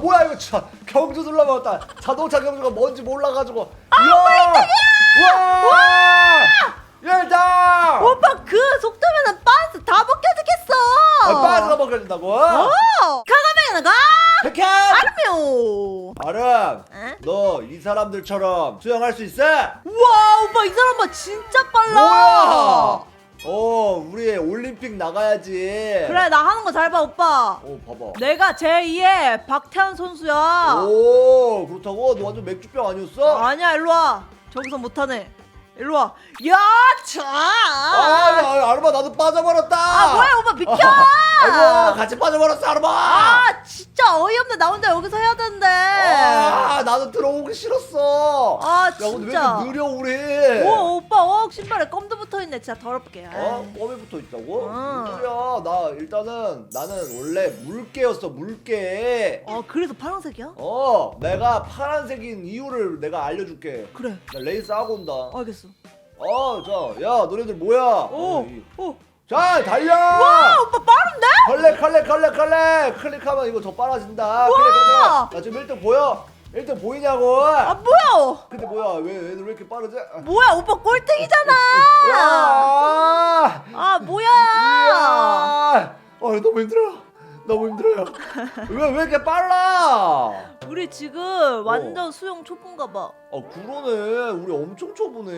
뭐야 이거 자, 경주 눌러먹었다 자동차 경주가 뭔지 몰라가지고 이야 와 일당 오빠 그 속도면은 반스 다 벗겨지겠어. 아, 빠스가 먹혀진다고 어. 가가면 가. 백현 아름이요. 아름 에? 너이 사람들처럼 수영할 수 있어? 우와 오빠 이 사람 봐 진짜 빨라. 뭐야 어 우리 올림픽 나가야지 그래 나 하는 거 잘 봐 오빠. 어 봐봐 내가 제2의 박태환 선수야. 오 그렇다고? 너 완전 맥주병 아니었어? 아니야 일로 와. 저기서 못하네. 일로 와. 야 차. 아, 아, 아르마 나도 빠져버렸다. 아 뭐야 오빠 비켜. 아이고 같이 빠져버렸어 아르마. 아 진짜 어이없네 나 혼자 여기서 해야 되는데. 아, 나도 들어오기 싫었어. 아야 근데 왜 진짜. 이렇게 느려 우리? 오 오빠 어 신발에 껌도 붙어 있네 진짜 더럽게. 어? 아이. 껌에 붙어 있다고? 어. 무슨 소리야? 나 일단은 나는 원래 물개였어 물개. 어 그래서 파란색이야? 어, 내가 파란색인 이유를 내가 알려줄게. 그래. 나 레이스 하고 온다. 알겠어. 어, 자, 야, 너네들 뭐야? 오 어, 이- 오. 자, 달려! 와 오빠 빠른데? 클릭 클릭 클릭 클릭 클릭하면 이거 더 빨라진다 클릭 클릭 나 지금 1등 보여? 1등 보이냐고 아 뭐야? 근데 뭐야 왜 얘들 왜 이렇게 빠르지? 뭐야 오빠 꼴등이잖아. 야! 아 뭐야? 이야! 어 너무 힘들어 너무 힘들어요 왜 왜 이렇게 빨라 우리 지금 완전 수영 초보인가 봐. 아 그러네 우리 엄청 초보네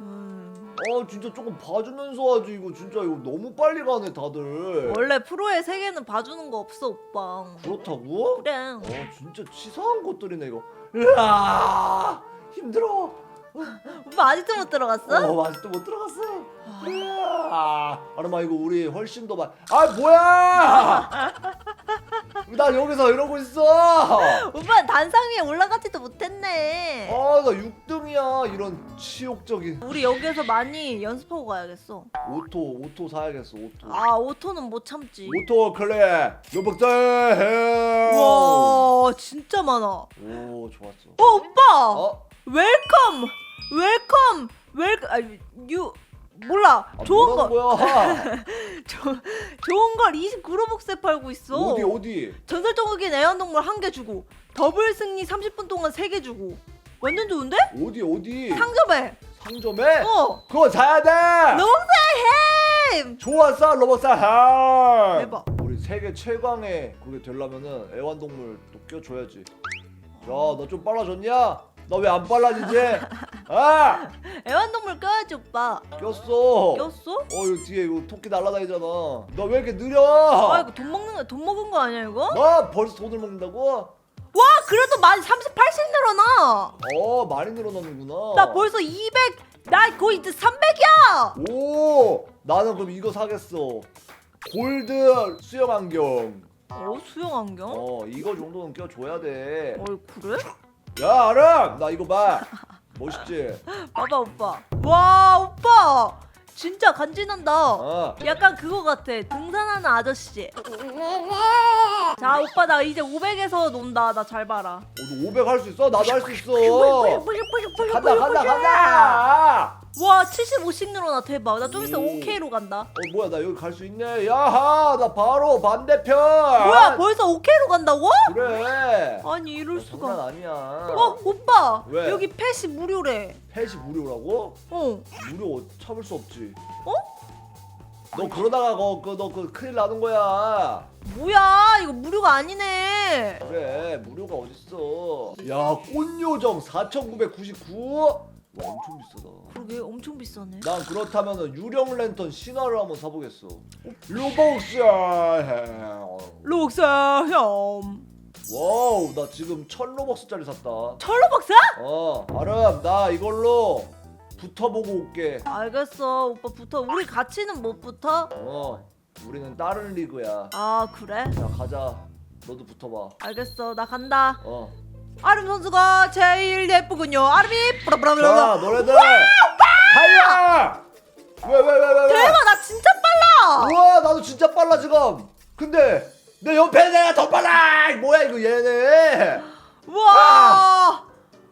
음. 아 진짜 조금 봐주면서 하지 이거 진짜 이거 너무 빨리 가네 다들 원래 프로의 세계는 봐주는 거 없어 오빠. 그렇다고? 그래. 어 진짜 치사한 것들이네 이거 으아 힘들어 오빠 아직도 못 들어갔어? 어 아직도 못 들어갔어 으아 아르마 이거 우리 훨씬 더 많이 아 뭐야 나 여기서 이러고 있어 오빠 단상 위에 올라가지도 못했네. 아나 6등이야 이런 치욕적인 우리 여기에서 많이 연습하고 가야겠어. 오토 오토 사야겠어 오토 아 오토는 못 참지. 오토 클레 요박자 와 진짜 많아. 오 좋았어 어 오빠. 어? 웰컴 웰컴 웰컴 아유 몰라. 아, 좋은 거. 조, 좋은 걸 29로벅스에 팔고 있어. 어디 어디? 전설적인 애완동물 한 개 주고 더블 승리 30분 동안 세 개 주고. 완전 좋은데? 어디 어디? 상점에. 상점에? 어. 그거 사야 돼! 로벅스의 햄! 좋았어 할 대박. 우리 세계 최강의 그게 되려면은 애완동물 또 껴줘야지. 야 너 좀 빨라졌냐 너왜안 빨라지지? 아! 애완동물 껴야지 오빠. 꼈어. 꼈어? 어 이거 뒤에 이거 토끼 날아다니잖아. 너왜 이렇게 느려? 아 이거 돈 먹는 거 돈 먹은 거 아니야 이거? 너 벌써 돈을 먹는다고? 와 그래도 만 38씩 늘어나. 어 많이 늘어나는구나. 나 벌써 200나 거의 이제 300이야. 오 나는 그럼 이거 사겠어. 골드 수영 안경. 어 수영 안경? 어 이거 정도는 껴줘야 돼. 어 그래? 야 아름 나 이거 봐. 멋있지? 봐봐 오빠. 와 오빠! 진짜 간지난다. 어. 약간 그거 같아. 등산하는 아저씨. 자 오빠 나 이제 500에서 논다. 나 잘 봐라. 너500 할 수 있어? 나도 할 수 있어. 간다 간다 간다 와 75씩 늘어나. 대박. 나 좀 있으면 오. 5K로 간다. 어 뭐야 나 여기 갈 수 있네. 야하 나 바로 반대편. 뭐야 벌써 5K로 간다고? 그래. 아니 이럴 어, 장난 수가 아니야. 어 오빠 왜? 여기 펫이 무료래. 펫이 무료라고? 어. 무료 참을 수 없지. 어? 너 그러다가 그너그 큰일 나는 거야. 뭐야 이거 무료가 아니네. 그래 무료가 어딨어. 야 꽃요정 4,999 와 엄청 비싸다. 그러게 엄청 비싸네. 난 그렇다면은 유령 랜턴 신화를 한번 사보겠어. 로벅스 록사 형. 와우 나 지금 1000로벅스짜리 샀다. 철로 박사? 어 아름 나 이걸로 붙어보고 올게. 알겠어 오빠 붙어. 우리 같이는 못 붙어? 어 우리는 다른 리그야. 아 그래? 자 가자. 너도 붙어봐. 알겠어 나 간다. 어 아름 선수가 제일 예쁘군요 아름이 자, 너네들 달려! 왜, 왜, 왜, 왜, 왜? 대박 나 진짜 빨라 우와, 나도 진짜 빨라 지금. 근데 내 옆에 내가 더 빨라. 뭐야 이거 얘네. 우와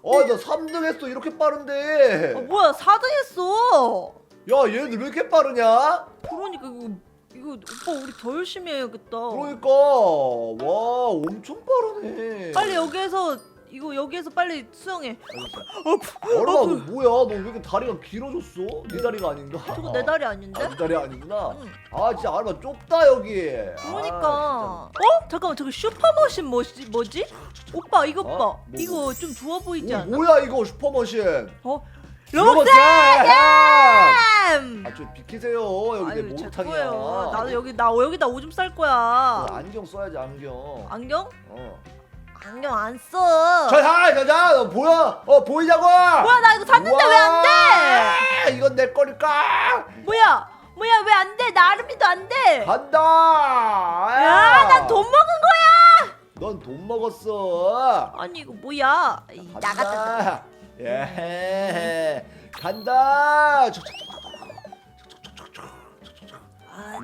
어, 나 3등 했어. 이렇게 빠른데. 어, 뭐야 4등 했어 야, 얘네들 왜 이렇게 빠르냐? 그러니까 이거 이거 오빠 우리 더 열심히 해야겠다. 그러니까 와 엄청 빠르네. 빨리 여기에서 이거 여기에서 빨리 수영해. 얼마 너 뭐야? 너 왜 이렇게 다리가 길어졌어? 네 다리가 아닌가? 저거 내 다리 아닌데? 아, 네 다리 아니구나. 응. 아 진짜 알바 좁다 여기. 그러니까. 아, 어? 잠깐만 저거 슈퍼머신 뭐지? 뭐지? 오빠 이거 어? 봐. 뭐, 이거 뭐. 좀 좋아 보이지 진짜. 오, 않아? 뭐야 이거 슈퍼머신. 어? 로봇 로봇 아, 좀 비키세요. 여기 내 아유 제 목욕탕이야. 거예요. 나도 여기 나 여기다 오줌 쌀 거야. 어, 안경 써야지 안경. 안경? 어. 안경 안 써. 저자 저자 너 보여? 어 보이냐고? 뭐야 나 이거 샀는데 왜 안 돼? 돼? 이건 내 거니까. 뭐야? 뭐야 왜 안 돼? 나 아름이도 안 돼. 간다. 야, 난 돈 먹은 거야. 넌돈 먹었어. 아니 이거 뭐야? 이, 나갔다. 간다. 예. 간다. 아,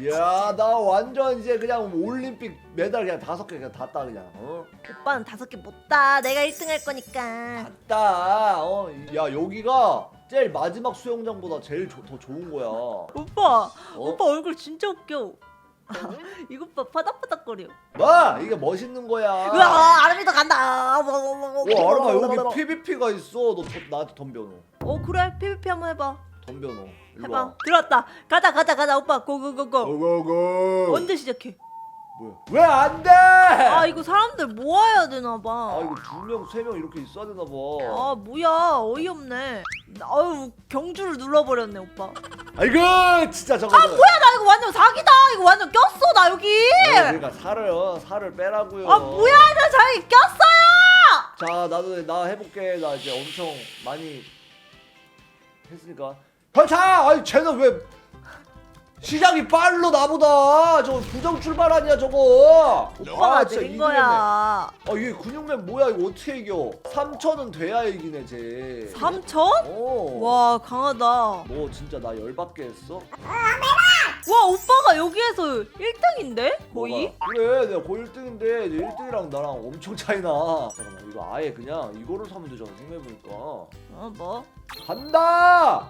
야, 나 완전 이제 그냥 올림픽 메달 그냥 다섯 개 그냥 다 따 그냥. 어? 오빠는 다섯 개 못 따. 내가 1등 할 거니까. 따. 어, 야 여기가 제일 마지막 수영장보다 제일 조- 더 좋은 거야. 오빠, 어? 오빠 얼굴 진짜 웃겨. 이것 봐, 파닥파닥거려. 뭐? 이게 멋있는 거야. 으아, 아름이도 간다. 와, 아름아 여기 PVP가 있어. 너 더- 나한테 덤벼 너. 어 그래, PVP 한번 해봐. 덤벼 너. 일로 해봐. 와. 들었다. 가자, 가자, 가자, 오빠. 고고고고. 고고고. 언제 시작해? 뭐야? 왜 안 돼? 아 이거 사람들 모아야 되나 봐. 아 이거 두 명, 세 명 이렇게 있어야 되나 봐. 아 뭐야 어이없네. 아유 경주를 눌러버렸네 오빠. 아이고 진짜 저거. 아 뭐야 나 이거 완전 사기다. 이거 완전 꼈어 나 여기. 그러니까 살을 어, 살을 빼라고요. 아 뭐야 나 자기 꼈어요. 자 나도 나 해볼게. 나 이제 엄청 많이 했으니까. 벌차! 아니 쟤는 왜 시작이 빨로 나보다. 저거 부정 출발 아니야 저거. 오빠가 아, 느린 이기겠네. 거야. 아 이게 근육맨 뭐야 이거 어떻게 이겨? 3천은 돼야 이기네 쟤. 3천? 어. 와 강하다. 와 너 진짜 나 열받게 했어? 오빠가 여기에서 1등인데 거의? 뭐가? 그래 내가 거의 1등인데 이제 1등이랑 나랑 엄청 차이나 잠깐만 이거 아예 그냥 이거를 사면 되잖아 생각해보니까 어 뭐? 간다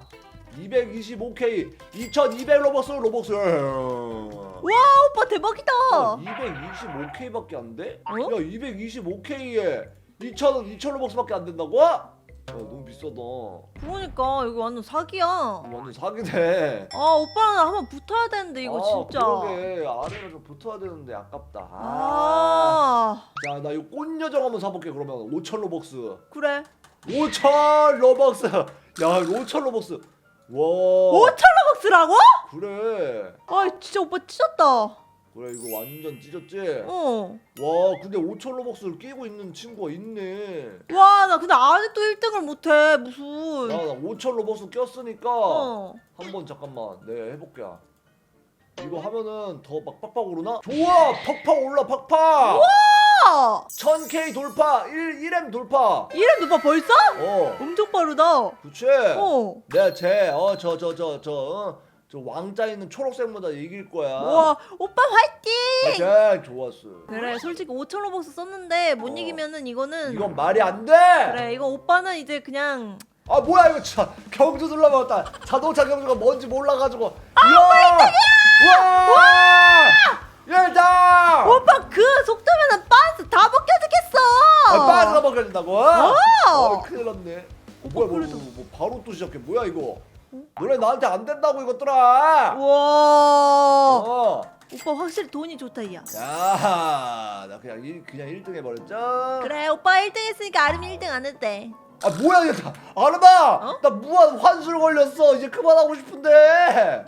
225K 2200 로벅스 로벅스 와 오빠 대박이다. 225K밖에 안 돼? 어? 야 225K에 2000 2000 로벅스밖에 안 된다고? 야 너무 비싸다 그러니까 이거 완전 사기야. 완전 사기네 아 오빠랑 한번 붙어야 되는데 이거 아, 진짜. 그러게 아래가 좀 붙어야 되는데 아깝다 아. 아 자, 나 이거 꽃여정 한번 사볼게 그러면 5천 로벅스. 그래. 5천 로벅스. 야, 5천 로벅스. 와. 5천 로벅스라고? 그래. 아 진짜 오빠 찢었다. 그래 이거 완전 찢었지. 어. 와, 근데 5천 로벅스를 끼고 있는 친구가 있네. 와 나 근데 아직도 1등을 못해 무슨. 야, 나 5천 로벅스 꼈으니까 어. 한번 잠깐만, 내 해볼게. 이거 하면은 더막 팍팍 오르나? 좋아, 팍팍 올라, 팍팍. 아 1000K 돌파, 1 1M 돌파. 이름 오빠 벌써? 어, 엄청 빠르다. 그치. 어. 내가 쟤어저 저 저 저 저 왕자 있는 초록색보다 이길 거야. 와 오빠 화이팅. 맞아 좋았어. 그래 솔직히 5천 로벅스 썼는데 못 어. 이기면은 이거는. 이건 말이 안 돼. 그래 이거 오빠는 이제 그냥. 아 뭐야 이거 자 경주 눌러봤다. 자동차 경주가 뭔지 몰라가지고. 아 와! 일다. 오빠 그 속도면은 반스 다 벗겨지겠어. 아, 빠스가 먹혀진다고? 어. 어, 큰일 났네. 어, 뭐야, 뭐, 그래도- 뭐, 뭐, 바로 또 시작해. 뭐야, 이거? 너네 나한테 안 된다고, 이것들아! 와. 어. 오빠 확실히 돈이 좋다 야. 야, 나 그냥 일, 그냥 1등 해버렸죠? 그래 오빠 1등 했으니까 아름이 1등 안 돼. 아, 뭐야, 이거 다. 아르마! 어? 나 무한 환술 걸렸어. 이제 그만하고 싶은데!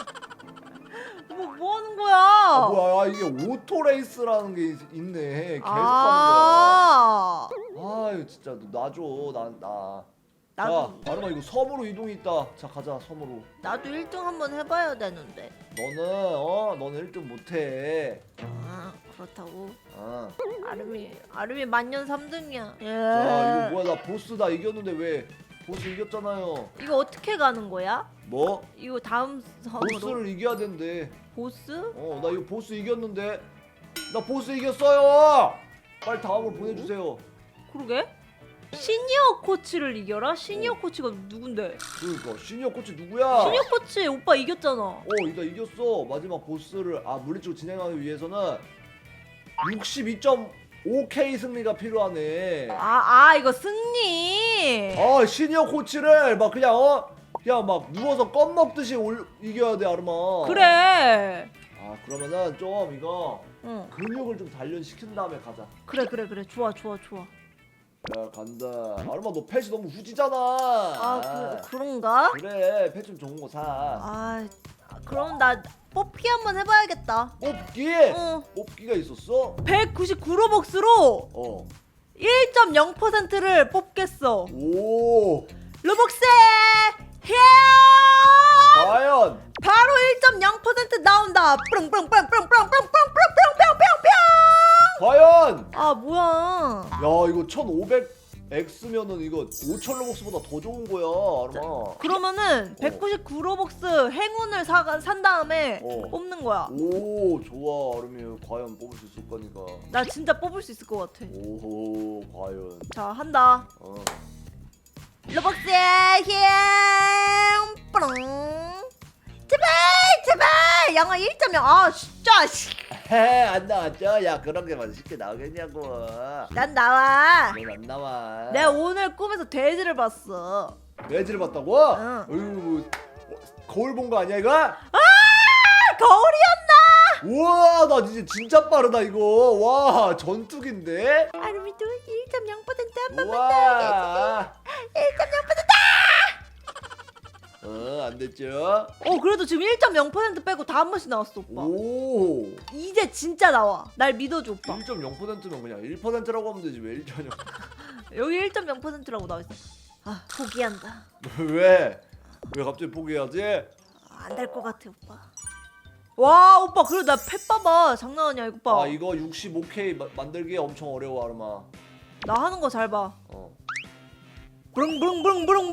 뭐, 뭐 하는 거야? 아, 뭐야, 아, 이게 오토레이스라는 게 있, 있네. 계속 하는 아. 거야. 아, 이거 진짜 너 놔줘. 나, 나. 나도 자, 아르마, 이거 섬으로 이동이 있다. 자, 가자, 섬으로. 나도 1등 한번 해봐야 되는데. 너는, 어, 너는 1등 못해. 아 그렇다고. 아. 아름이 아름이 만년 3등이야. 예. 자, 이거 뭐야, 나 보스 다 이겼는데 왜 보스 이겼잖아요. 이거 어떻게 가는 거야? 뭐? 이거 다음 성으로 보스를 이겨야 된대. 보스? 어, 나 이거 보스 이겼는데. 나 보스 이겼어요. 빨리 다음으로 보내주세요. 그러게 시니어 코치를 이겨라? 시니어 어. 코치가 누군데? 그러니까 시니어 코치 누구야? 시니어 코치 오빠 이겼잖아 어, 나 이겼어. 마지막 보스를 아 물리적으로 진행하기 위해서는 62.5K 승리가 필요하네. 아 아 이거 승리 아 시니어 코치를 막 그냥 어 야 막 누워서 껌 먹듯이 올 이겨야 돼 아르마. 그래. 아 그러면은 좀 이거 응. 근육을 좀 단련시킨 다음에 가자. 그래 그래 그래. 좋아 좋아 좋아. 야 간다. 아르마 너 패치 너무 후지잖아. 아 그, 그런가? 그래 패치 좀 좋은 거 사. 아 그럼 나 뽑기 한번 해봐야겠다. 뽑기. 응. 뽑기가 있었어? 199로 복스로. 어. 1.0%를 뽑겠어. 오. 로벅스 과연 바로 1.0% 나온다. 뿌릉뿌릉뿌릉뿌릉뿌릉뿌릉뿌릉뿌릉뿌릉뿌릉 과연 아 뭐야? 야 이거 1500 X면은 이거 5000 로벅스보다 더 좋은 거야 아르마 그러면은 199 로벅스 행운을 사, 산 다음에 어. 뽑는 거야. 오 좋아 아르미 과연 뽑을 수 있을 거니까 나 진짜 뽑을 수 있을 것 같아. 오호 과연 자 한다. 어. 로벅스의 힘. 영어 1.0. 아 어, 진짜. 씨. 안 나왔죠? 야 그런 게 맛있게 나오겠냐고. 난 나와. 넌안 나와. 내 오늘 꿈에서 돼지를 봤어. 돼지를 봤다고? 응. 어휴, 뭐, 거울 본 거 아니야 이거? 아, 거울이었나? 우와 나 이제 진짜 빠르다 이거. 와 전투기인데. 아름이 또 1.0%한 번만 더 해야지. 1.0 어, 안 됐죠? 어 그래도 지금 1.0% 빼고 다 한 번씩 나왔어 오빠 오. 이제 진짜 나와 날 믿어줘 오빠 1.0%면 그냥 1%라고 하면 되지 왜 1.0? 여기 1.0%라고 나와있어 아 포기한다 왜? 왜 갑자기 포기해야지? 안 될 것 같아 오빠 와 오빠 그리고 나팻 봐봐 장난 아니야 이거 봐아 이거 65K 마- 만들기 엄청 어려워 아르마. 하는 거 잘봐 어. 브릉브릉브릉브릉브릉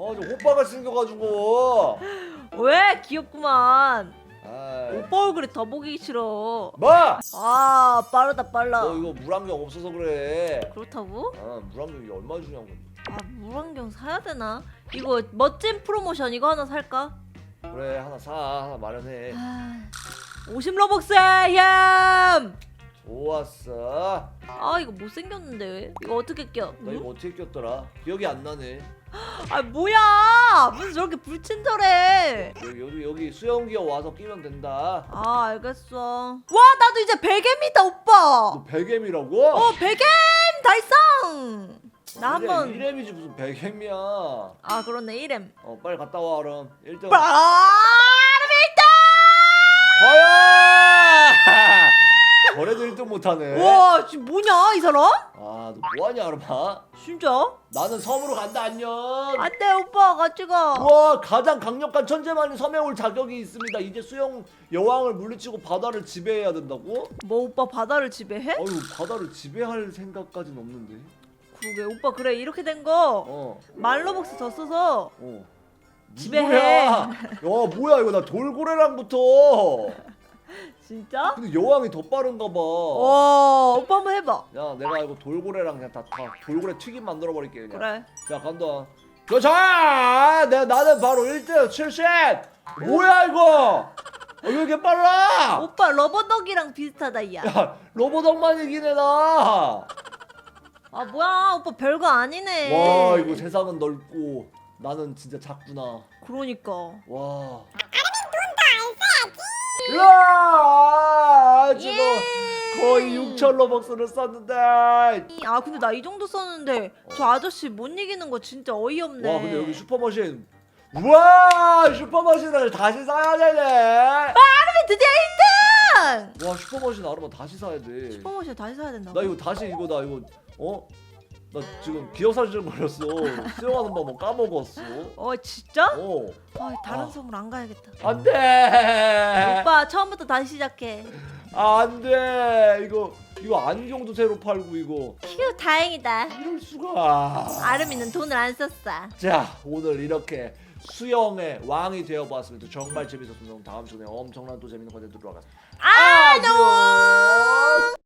아저 호빠가 생겨가지고 왜 귀엽구만. 아 오빠 얼굴이 더 보기 싫어. 뭐? 아 빠르다 빨라. 너 이거 물안경 없어서 그래 그렇다고? 아 물안경이 얼마 주냐고 아 물안경 사야 되나? 이거 멋진 프로모션 이거 하나 살까? 그래 하나 사 하나 마련해 아, 50 러벅스 얌! 좋았어? 아 이거 못생겼는데. 이거 어떻게 껴? 너 이거 어떻게 꼈더라? 기억이 안 나네. 아 뭐야? 무슨 저렇게 불친절해? 여기 여기 여기 수영기어 와서 끼면 된다. 아 알겠어. 와 나도 이제 베개입니다 오빠. 너 베겜이라고? 어 베개 달성! 나 한번 이렘이지 무슨 베겜이야. 아 그렇네 이렘 어 빨리 갔다 와 그럼. 1등. 빠르메이다 과연 거래도 1등 못하네 와 지금 뭐냐 이 사람? 아 너 뭐하냐 아르마 진짜? 나는 섬으로 간다 안녕 안돼 오빠 같이 가 우와 가장 강력한 천재만이 섬에 올 자격이 있습니다 이제 수영 여왕을 물리치고 바다를 지배해야 된다고? 뭐 오빠 바다를 지배해? 어휴 바다를 지배할 생각까진 없는데 그러게 오빠 그래 이렇게 된 거 어 말로벅스 더 써서 어. 지배해. 뭐야? 야 뭐야 이거 나 돌고래랑부터 진짜? 근데 여왕이 더 빠른가 봐. 와 오빠 한번 해봐. 야 내가 이거 돌고래랑 그냥 다, 다 돌고래 튀김 만들어 버릴게 그냥. 그래. 자 간다. 그자! 내가 나는 바로 1등 출신 뭐야 이거? 어, 왜 이렇게 빨라? 오빠 러버덕이랑 비슷하다 야. 야 로보덕만 이기네 나 아 뭐야? 오빠 별거 아니네. 와 이거 세상은 넓고 나는 진짜 작구나. 그러니까. 와. 으아 지금 예. 거의 6천 로벅스를 썼는데 아 근데 나 이 정도 썼는데 저 아저씨 못 이기는 거 진짜 어이없네. 와 근데 여기 슈퍼머신 우와 슈퍼머신을 다시 사야 되네 아르비 드디어 와 슈퍼머신 아르마 다시 사야 돼. 슈퍼머신 다시 사야 된다고 나 이거 다시 이거 나 이거 어? 나 지금 기억사실 걸렸어. 수영하는 방법 까먹었어. 어 진짜? 어. 아, 다른 아. 섬으로 안 가야겠다 안돼. 오빠 처음부터 다시 시작해 안돼. 이거 이거 안경도 새로 팔고 이거 휴 다행이다 이럴 수가. 아름이는 돈을 안 썼어 자 오늘 이렇게 수영의 왕이 되어봤습니다. 정말 재밌었습니다. 다음 시간에 엄청난 또 재밌는 컨텐츠로 돌아가겠습니다. 아, no!